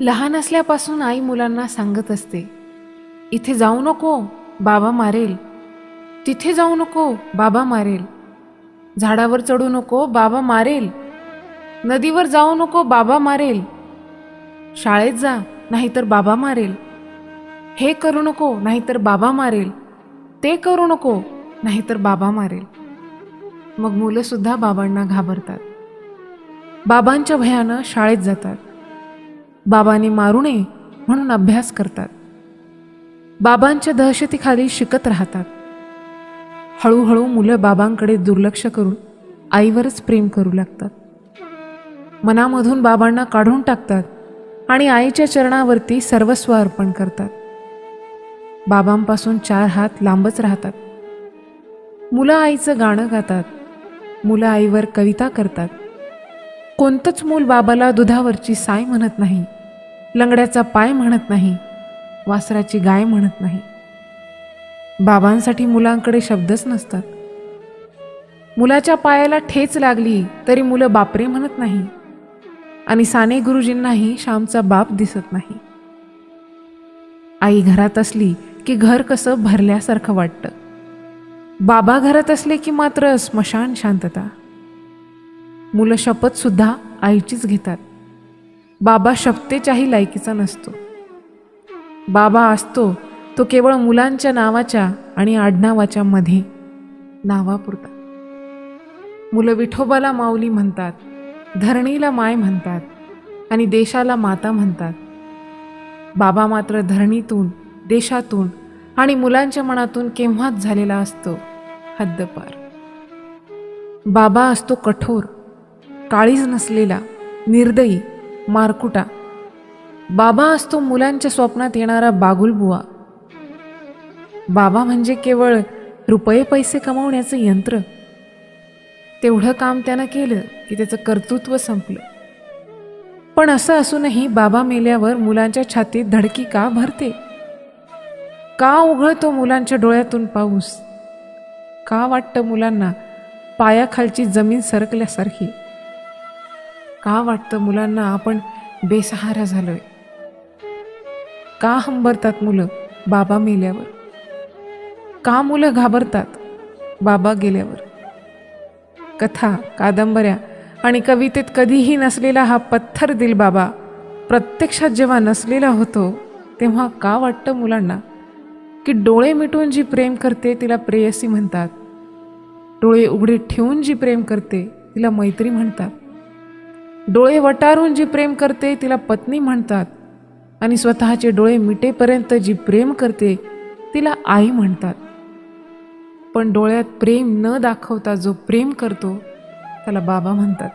लहान असल्यापासून आई मुलांना सांगत असते इथे जाऊ नको बाबा मारेल. तिथे जाऊ नको बाबा मारेल. झाडावर चढू नको बाबा मारेल. नदीवर जाऊ नको बाबा मारेल. शाळेत जा नाहीतर बाबा मारेल. हे करू नको नाहीतर बाबा मारेल. ते करू नको नाहीतर बाबा मारेल. मग मुलंसुद्धा बाबांना घाबरतात. बाबांच्या भयानं शाळेत जातात. बाबांनी मारू नये म्हणून अभ्यास करतात. बाबांच्या दहशतीखाली शिकत राहतात. हळूहळू मुलं बाबांकडे दुर्लक्ष करून आईवरच प्रेम करू लागतात. मनामधून बाबांना काढून टाकतात आणि आईच्या चरणावरती सर्वस्व अर्पण करतात. बाबांपासून चार हात लांबच राहतात. मुलं आईचं गाणं गातात. मुलं आईवर कविता करतात. कोणतंच मूल बाबाला दुधावरची साय म्हणत नाही लंगड्याचा पाय म्हणत नाही वासराची गाय म्हणत नाही. बाबांसाठी मुलांकडे शब्दच नसतात. मुलाच्या पायाला ठेच लागली तरी मुलं बापरे म्हणत नाही आणि साने गुरुजींनाही श्यामचा बाप दिसत नाही. आई घरात असली की घर कसं भरल्यासारखं वाटतं. बाबा घरात असले की मात्र स्मशान शांतता. मुलं शपथसुद्धा आईचीच घेतात. बाबा शपतेच्याही लायकीचा नसतो. बाबा असतो तो केवळ मुलांच्या नावाच्या आणि आडनावाच्या मध्ये नावापुरता मुलं विठोबाला माऊली म्हणतात धरणीला माय म्हणतात आणि देशाला माता म्हणतात. बाबा मात्र धरणीतून देशातून आणि मुलांच्या मनातून केव्हाच झालेला असतो हद्दपार. बाबा असतो कठोर काळीज नसलेला निर्दयी मारकुटा. बाबा असतो मुलांच्या स्वप्नात येणारा बागुलबुवा बाबा म्हणजे केवळ रुपये पैसे कमावण्याचं यंत्र. तेवढं काम त्यानं केलं की त्याचं कर्तृत्व संपलं. पण असं असूनही बाबा मेल्यावर मुलांच्या छातीत धडकी का भरते? का उघळतो मुलांच्या डोळ्यातून पाऊस? का वाटतं मुलांना पायाखालची जमीन सरकल्यासारखी? का वाटतं मुलांना आपण बेसहारा झालोय? का हंबरतात मुलं बाबा मेल्यावर? का मुलं घाबरतात बाबा गेल्यावर? कथा कादंबऱ्या आणि कवितेत कधीही नसलेला हा पत्थर दिल बाबा प्रत्यक्षात जेव्हा नसलेला होतो तेव्हा का वाटतं मुलांना की डोळे मिटून जी प्रेम करते तिला प्रेयसी म्हणतात. डोळे उघडे ठेवून जी प्रेम करते तिला मैत्री म्हणतात. डोळे वटारून जी प्रेम करते तिला पत्नी म्हणतात. आणि स्वतःचे डोळे मिटेपर्यंत जी प्रेम करते तिला आई म्हणतात. पण डोळ्यात प्रेम न दाखवता जो प्रेम करतो त्याला बाबा म्हणतात.